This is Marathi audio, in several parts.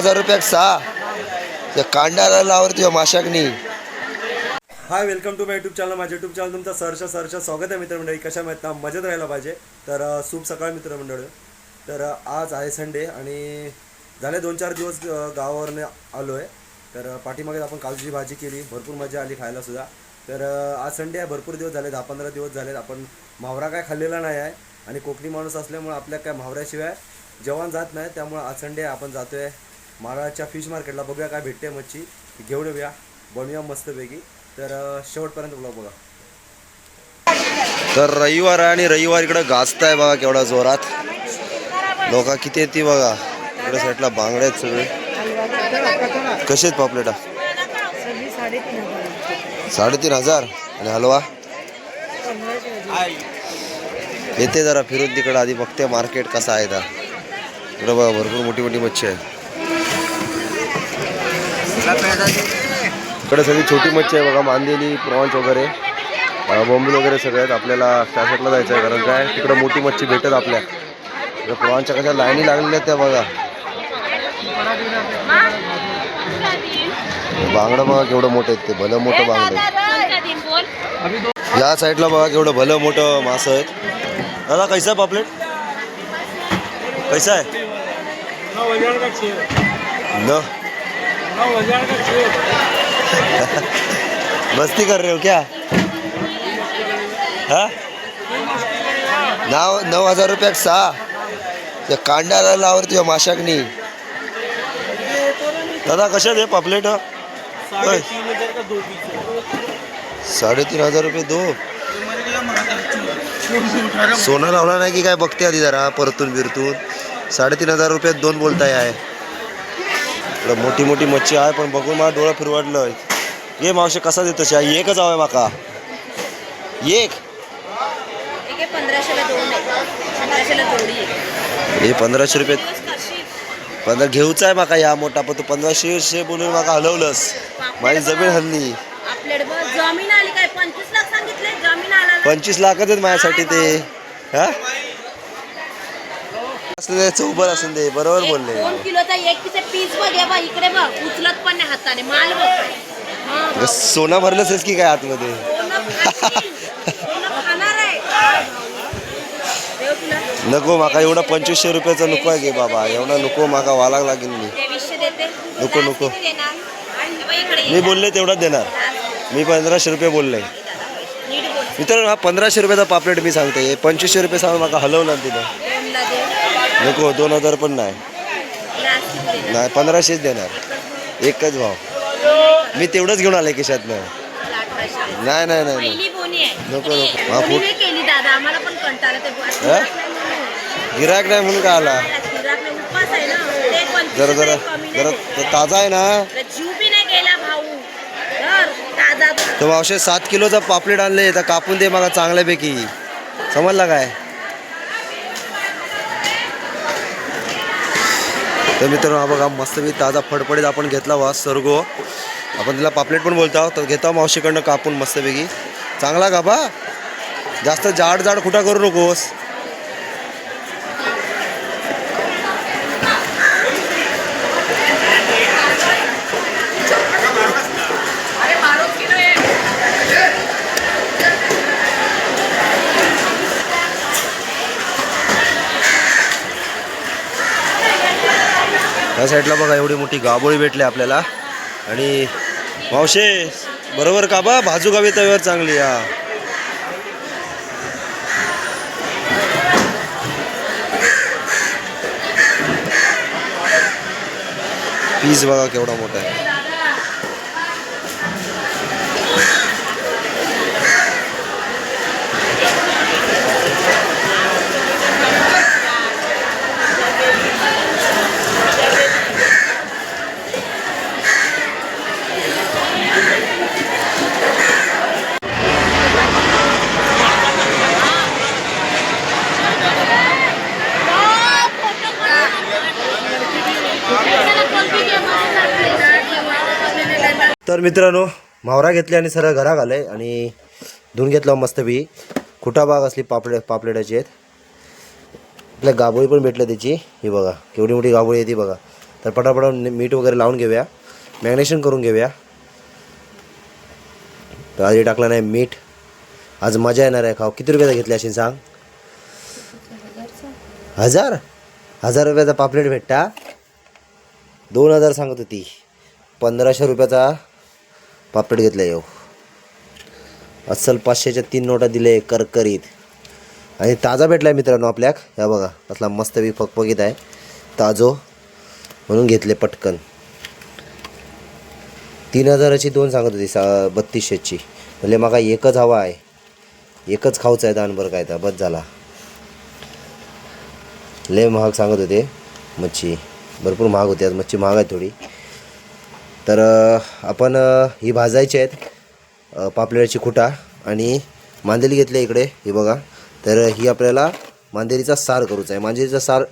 हजार रुपयाक सहा. त्या कांडाला लावर तुझ्या माशाकनी hi welcome to my YouTube channel माझ्या यूट्यूब चॅनल तुमचं सरच्या सरच्या स्वागत आहे मित्रमंडळी. कशा माहीत ना मजेत राहायला पाहिजे. तर सूप सकाळ मित्रमंडळ. तर आज आहे संडे आणि झाले दोन चार दिवस गावावरनं आलो आहे तर पाठीमागे आपण काजूची भाजी केली. भरपूर मजा आली खायला सुद्धा. तर आज संडे आहे भरपूर दिवस झाले दहा पंधरा दिवस झालेत. आपण मावरा काय खाल्लेला नाही आहे. आणि कोकणी माणूस असल्यामुळे आपल्या काय मावऱ्याशिवाय जेवण जात नाही. त्यामुळे आज संडे आपण आपण जातोय माळाच्या फिश मार्केटला बघूया काय भेटते मच्छी. घेऊन येऊया. बनवूया मस्तपैकी. तर शेवटपर्यंत ब्लॉग बघा. तर रविवार आहे आणि रविवार इकडं गाजताय बघा केवढा जोरात. लोक किती येते बघा. इकडे साईडला बांगडे आहेत सगळे. कसे आहेत पापलेटा? साडेतीन हजार. आणि हलवा? येते जरा फिरून तिकडं. आधी बघते मार्केट कसं आहे आता इकडं बघा भरपूर मोठी मोठी मच्छी आहे. इकडे सगळी छोटी मच्छी आहे बघा मांदेली प्रॉन्स वगैरे. बॉम्बिल वगैरे सगळ्यात आहेत. आपल्याला त्या साईडला जायचं आहे कारण काय तिकडं मोठी मच्छी भेटत आपल्या. प्रॉन्सच्या कशा लाईनी लागलेल्या आहेत त्या बघा. बांगडं बघा केवढं मोठं आहेत ते भलं मोठं बांगडं या साईडला बघा केवढं भलं मोठं मासं आहेत. दादा कैसा आहे पापलेट? कैसा आहे? न. मस्ती कर रहे हो क्या? हा? नाव नऊ हजार रुपयाक सहा. त्या कांडाला लावर तुझ्या माशाकनी दादा कशात आहे पापलेट. साडेतीन हजार रुपये दो. सोनं लावला नाही की काय? बघते आधी जरा परतून बिरतून साडेतीन हजार रुपयात दोन बोलताय आहे. इकडं मोठी मोठी मच्छी आहे पण बघून मला डोळं फिरवाडलं ये मावशी कसा देतो शाही एकच हवं माका. एक. आहे जोडी आहे. हे पंधराशे रुपये पंधरा घेऊचा आहे माका या मोठा पण तू पंधराशे शे बोलून माका हलवलंस. माझी जमीन हल्ली. पंचवीस लाखच आहेत माझ्यासाठी ते. हा? असं दे चौबर असून दे बरोबर बोलले. दोन किलोचा एक तिचे पीस बघ हे बघ इकडे बघ उचलत पण नाही हाताने माल बघ. हा, अगं, सोनं भरलंच की काय आतमध्ये? सोनं खाशील. सोनं खाणार आहे. देव तुला. नको माका एवढा पंचवीसशे रुपयाचं नको आहे घे बाबा. एवढा नको माका वालाग लागेल मी तेवीसशे देते. नको, नको. किती देणार? हे बघ इकडे ये. मी बोलले तेवढाच देणार. मी पंधराशे रुपये बोलले. नीट बोल. मित्रांनो हा पंधराशे रुपयाचा पापलेट मी सांगते पंचवीसशे रुपये सांगून माका हलवणार तिथं. नको दोन हजार पण नाही. नाही पंधराशेच देणार. एकच भाव. मी तेवढंच घेऊन आले खिशातनं. दे. नाही नाही नाही. नको, नको. हा, फुट-. हा? गिराक नाही म्हणून काय आला? जरा जरा जरा ताजा आहे ना? तर मावशे सात किलोचा पापलेट आणले तर कापून दे मला चांगल्यापैकी. समजला काय? तर मित्रांनो हा बघा मस्त मी ताजा फडफडीत आपण घेतला वा सरगो. आपण तिला पापलेट पण बोलतो तर घेतो मावशीकडनं कापून मस्तपैकी. चांगला का बा? जास्त जाड जाड खुटा करू नकोस या साईडला बघा एवढी मोठी गाबोळी भेटली आपल्याला. आणि मावशे बरोबर का बा? भाजू गावी तव्यावर चांगली? हा. पीस बघा केवढा मोठा आहे. तर मित्रांनो मावरा घेतली आणि सरळ घरा घालाय आणि धुवून घेतला बी. खुटा बाग असली पापड पापलेटाची आहेत. आपल्या गाबोळी पण भेटल्या त्याची. ही बघा केवढी मोठी गाबोळी आहे ती बघा. तर पटापट मीठ वगैरे लावून घेऊया. मॅग्नेशन करून घेऊया. तर आधी टाकलं नाही मीठ. आज मजा येणार आहे खाऊ. किती रुपयाचा घेतली असेल सांग? हजार? हजार रुपयाचा पापलेट भेटता? दोन हजार सांगत होती. पंधराशे रुपयाचा पापलेट घेतलं येऊ अस्सल पाचशेच्या तीन नोटा दिले करकरीत. आणि ताजा भेटला आहे मित्रांनो आपल्याक. ह्या बघा असला मस्त बी फकफकीत आहे. ताजो म्हणून घेतले पटकन. तीन हजाराची दोन सांगत होती सा बत्तीसशेची. म्हणजे माका एकच हवा आहे. एकच खाऊचं आहे दानभर काय तर बस झाला. लय महाग सांगत होते मच्छी. भरपूर महाग होती आज मच्छी महाग आहे थोडी. तर आपण ही भाजायची आहेत पापलेटची खुटा आणि मांदेली घेतली इकडे ही बघा. तर ही आपल्याला मांदेलीचा सार करूचा आहे. मांदेलीचा सार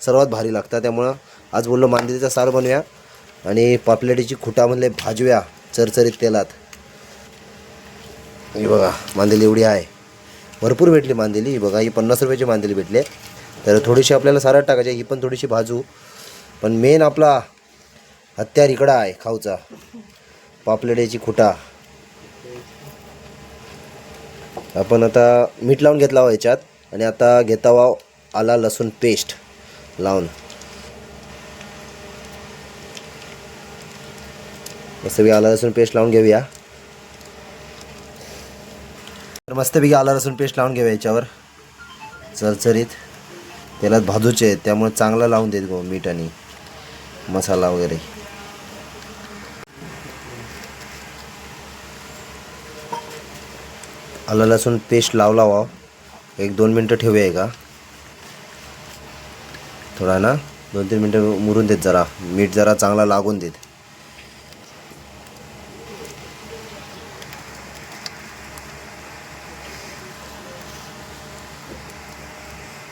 सर्वात भारी लागतं त्यामुळं आज बोललो मांदेलीचा सार बनवूया आणि पापलेटीची खुटा म्हणले भाजव्या चरचरीत तेलात. ही बघा मांदेली एवढी आहे. भरपूर भेटली मांदेली ही बघा ही पन्नास रुपयाची मांदेली भेटली. तर थोडीशी आपल्याला सारात टाकायची ही पण थोडीशी भाजू. पण मेन आपला हत्यार इकडा आहे खाऊचा. पापलेड्याची खुटा. आपण आता मीठ लावून घेतला हो याच्यात आणि आता घेता वा आला लसूण पेस्ट लावून. मस्तपैकी आला लसूण पेस्ट लावून घेऊया. तर मस्तपैकी आला लसूण पेस्ट लावून घेऊया याच्यावर. चरचरीत. त्याला भाजूचे आहेत त्यामुळे चांगला लावून देत गो मीठ आणि मसाला वगैरे. आलं लसूण पेस्ट लावला वा एक दोन मिनटं ठेवूया का थोडा ना दोन तीन मिनटं मुरून देत जरा. मीठ जरा चांगला लागून देत.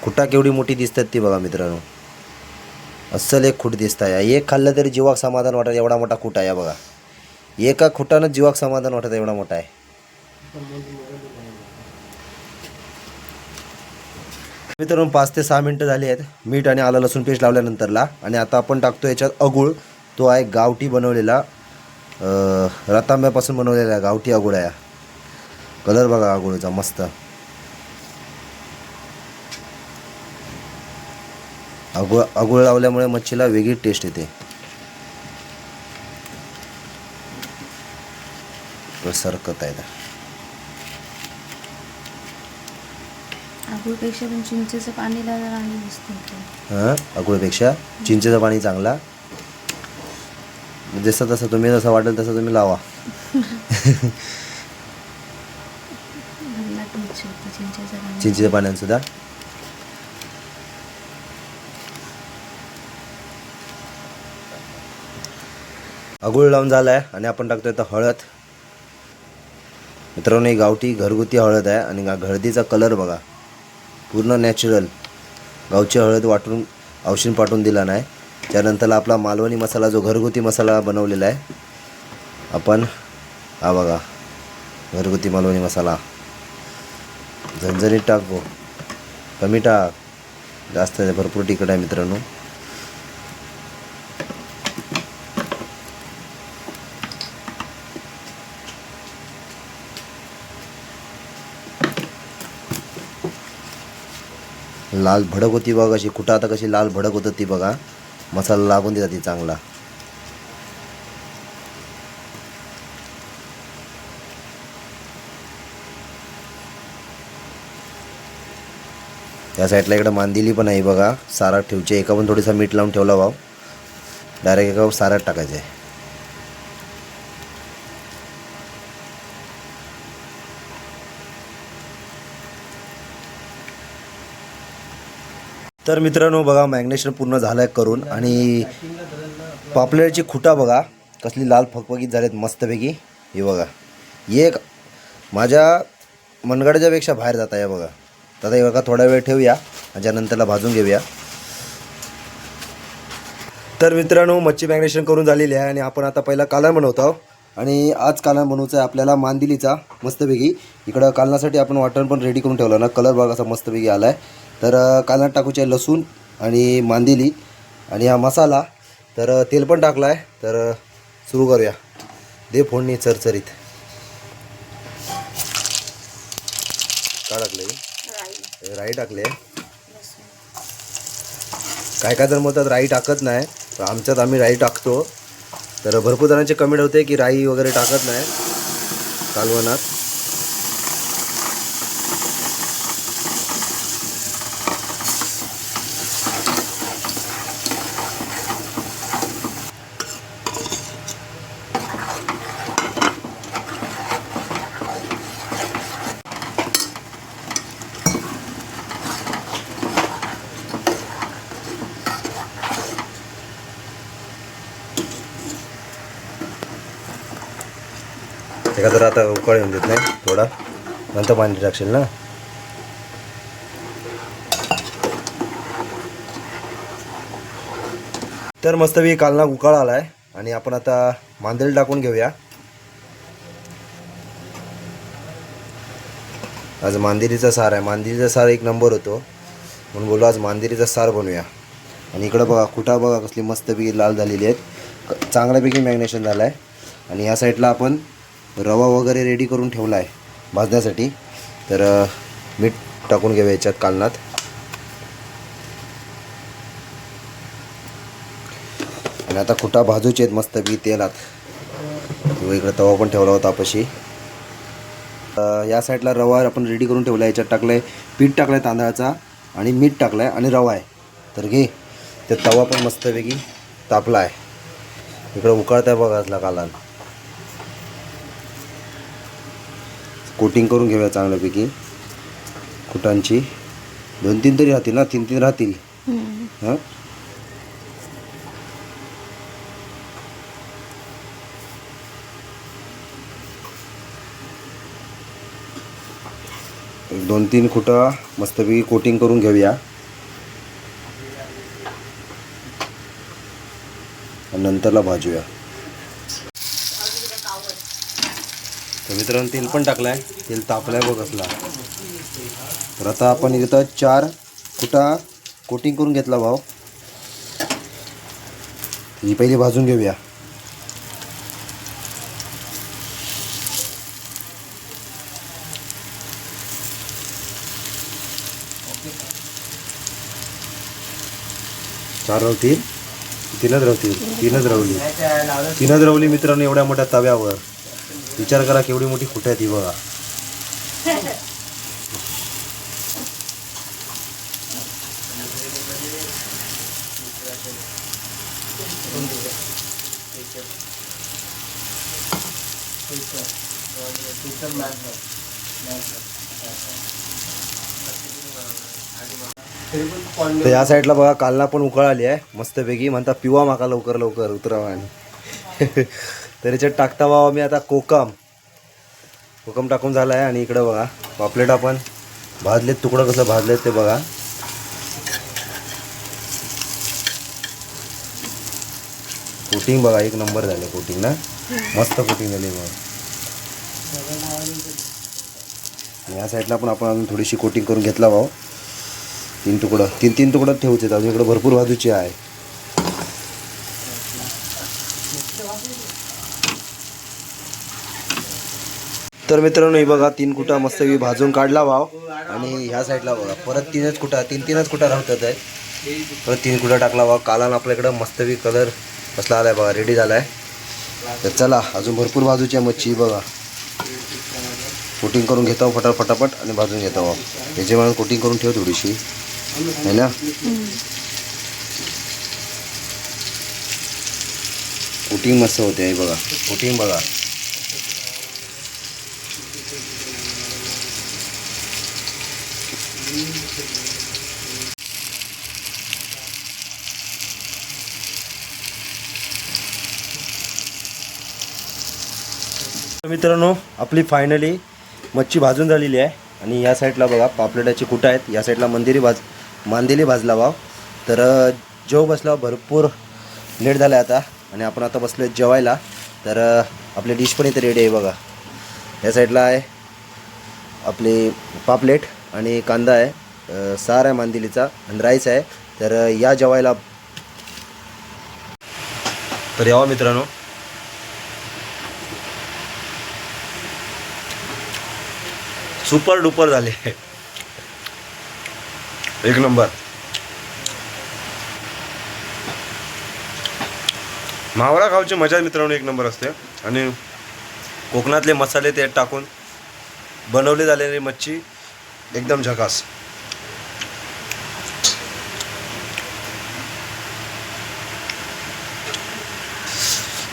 खुटा केवढी मोठी दिसतात ती बघा मित्रांनो. अस्सल एक खूट दिसत आहे. एक खाल्लं तरी जीवाक समाधान वाटत एवढा मोठा खूट आहे बघा. एका खुटानं जीवाक समाधान वाटत एवढा मोठा आहे. मित्रांनो पाच ते सहा मिनटं झाली आहेत. मीठ आणि आलं लसूण पेस्ट लावल्यानंतरला. आणि आता आपण टाकतो याच्यात अगुळ. तो आहे गावठी बनवलेला रतांब्यापासून बनवलेला आहे गावठी अगुळ आहे. कलर बघा अगुळचा मस्त. अगुळ अगुळ लावल्यामुळे मच्छीला वेगळी टेस्ट येते. सरकत आहे. आगुळपेक्षा पण चिंचेचं पाणीला दिसतं हां? चिंचेचं पाणी चांगला? जसं तसं तुम्ही जसं वाटेल तसं तुम्ही लावा. चिंचेचं पाणी. चिंचेच्या पाण्यात सुद्धा अगुळ लावून झाला आहे आणि आपण टाकतो आता हळद. मित्रांनो ही गावठी घरगुती हळद आहे आणि गा- हळदीचा कलर बघा. पूर्ण नॅचरल. गावची हळद वाटून औषध पाठवून दिला नाही. त्यानंतर आपला मालवणी मसाला जो घरगुती मसाला बनवलेला आहे आपण हा बघा घरगुती मालवणी मसाला. झणझणीत टाक. कमी टाक. जास्त आहे भरपूर तिखट आहे मित्रांनो. लाल भडक होती बघा अशी कुठं आता कशी लाल भडक होतं ती बघा. मसाला लागून देतात ती चांगला. त्या साईडला इकडं मांदिली पण आहे बघा. सारा ठेवचे एका पण थोडीसा मीठ लावून ठेवला भाव डायरेक्ट एका सारात टाकायचं आहे. तर मित्रांनो बघा मॅग्नेशन पूर्ण झालं आहे करून आणि पापलेटची खुटा बघा कसली लाल फकफकीत झालेत मस्तपैकी. हे बघा एक माझ्या मनगडच्यापेक्षा बाहेर जात आहे बघा. तर आता हे बघा थोडा वेळ ठेवूया आणि त्यानंतरला भाजून घेऊया. तर मित्रांनो मच्छी मॅग्नेशन करून झालेली आहे आणि आपण आता पहिला कालण बनवतो आहोत. आणि आज कालण बनवायचं आहे आपल्याला मांदिलीचा मस्तपैकी. इकडं कालनासाठी आपण वाटण पण रेडी करून ठेवलं ना? कलर बघा असा मस्तपैकी आला आहे तर कालणात टाकूचे लसूण आणि मांदिली आणि हा मसाला. तर तेल पण टाकलं आहे तर सुरू करूया. दे फोडणी चरचरीत. का टाकलं? राई. टाकले काय काय जण म्हणतात राई टाकत नाही. तर आमच्यात आम्ही राई टाकतो. तर भरपूर जणांचे कमेंट होते की राई वगैरे टाकत नाही. कालवणात एका तर आता उकाळ येऊन देत नाही थोडा. नंतर पाणी टाकशील ना? तर मस्तपैकी कालना उकाळ आला आहे आणि आपण आता मांदेल टाकून घेऊया. आज मांदेरीचा सार आहे. मांदेरीचा सार एक नंबर होतो. म्हणून बोललो आज मांदेरीचा सार बनवूया आणि इकडं बघा कुठा बघा कसली मस्तपैकी लाल झालेली आहेत. चांगल्यापैकी मॅग्नेशन झालं आहे आणि या साईडला आपण रवा वगैरे रेडी करून ठेवला आहे भाजण्यासाठी. तर मीठ टाकून घेऊया याच्यात कालनात. आणि आता खुटा भाजूचे आहेत मस्तपैकी तेलात. किंवा इकडं तवा पण ठेवला होता आपशी. या साईडला रवा आपण रेडी करून ठेवला आहे याच्यात टाकलं आहे पीठ टाकलं आहे तांदळाचा आणि मीठ टाकलं आहे आणि रवा आहे. तर घे ते तवा पण मस्तपैकी तापला आहे इकडं उकळता बघा असला कालान. कोटिंग करून घेऊया चांगल्यापैकी. कुटांची. दोन तीन तरी राहतील ना? तीन तीन राहतील. हां? एक दोन तीन कुटा मस्तपैकी कोटिंग करून घेऊया. आणि नंतरला भाजूया. मित्रांनो तेल पण टाकलं आहे तेल तापलं आहे बघ असला. तर आता आपण इथं चार कुटा कोटिंग करून घेतला भाऊ ही पहिली भाजून घेऊया. चार राहतील तीनच राहतील तीनच रावली तीनच रावली मित्रांनो एवढ्या मोठ्या तव्यावर. विचार करा केवढी मोठी फुट आहे ती बघा. तर या साईडला बघा कालना पण उकळ आली आहे मस्तपैकी. म्हणता पिवा माका लवकर लवकर उतरावा आणि. तर याच्यात टाकता बाबा मी आता कोकम. कोकम टाकून झाला आहे आणि इकडं बघा पापलेट आपण भाजलेत तुकडं कसं भाजलेत ते बघा. कोटिंग बघा एक नंबर झालं कोटिंग ना. मस्त कोटिंग झाली बघा. या साईडला पण आपण अजून थोडीशी कोटिंग करून घेतला भाऊ तीन तुकडं तीन तीन तुकडं ठेवते अजून इकडं भरपूर बाजूची आहे. तर मित्रांनो हे बघा तीन कुटा मस्त भाजून काढला भाव. आणि ह्या साईडला बघा परत तीनच कुटा तीन तीनच कुटा राहतात आहे परत तीन कुटा टाकला भाव. कालान आपल्याकडं मस्तवी कलर कसला आलाय बघा रेडी झालाय. तर चला अजून भरपूर बाजूची आहे मच्छी बघा. कोटिंग करून घेतो फटा फटाफट आणि भाजून घेतो आहोत याचे म्हणून कोटिंग करून ठेव थोडीशी. है ना? कोटिंग मस्त होते बघा. कोटिंग बघा. मित्रांनो आपली फायनली मच्छी भाजून झालेली आहे. आणि या साईडला बघा पापलेटाची कुठं आहेत? या साईडला मंदिरी भाज मांदेली भाजला वाव तर जेव बसला भरपूर लेट झाला आहे आता. आणि आपण आता बसलो जेवायला. तर आपली डिश पण इथे रेडी आहे बघा. या साईडला आहे आपली पापलेट आणि कांदा आहे सार आहे मांदिलीचा आणि राईस आहे. तर या जेवायला तर यावा मित्रांनो. सुपर डुपर झाले. एक नंबर. मावळा गावची मजा मित्रांनो एक नंबर असते. आणि कोकणातले मसाले त्यात टाकून बनवले झालेली मच्छी एकदम झकास.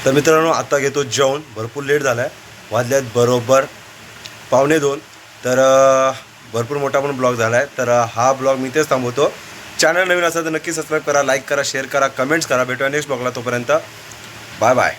तर मित्रांनो आता घेतो जेवण. भरपूर लेट झाला आहे वाजल्यात बरोबर पावणे दोन. तर भरपूर मोठा पण ब्लॉग झाला आहे तर हा ब्लॉग मी तेच थांबवतो. चॅनल नवीन असेल तर नक्की सबस्क्राईब करा लाईक करा शेअर करा कमेंट्स करा. भेटूया नेक्स्ट ब्लॉगला तोपर्यंत. Bye bye.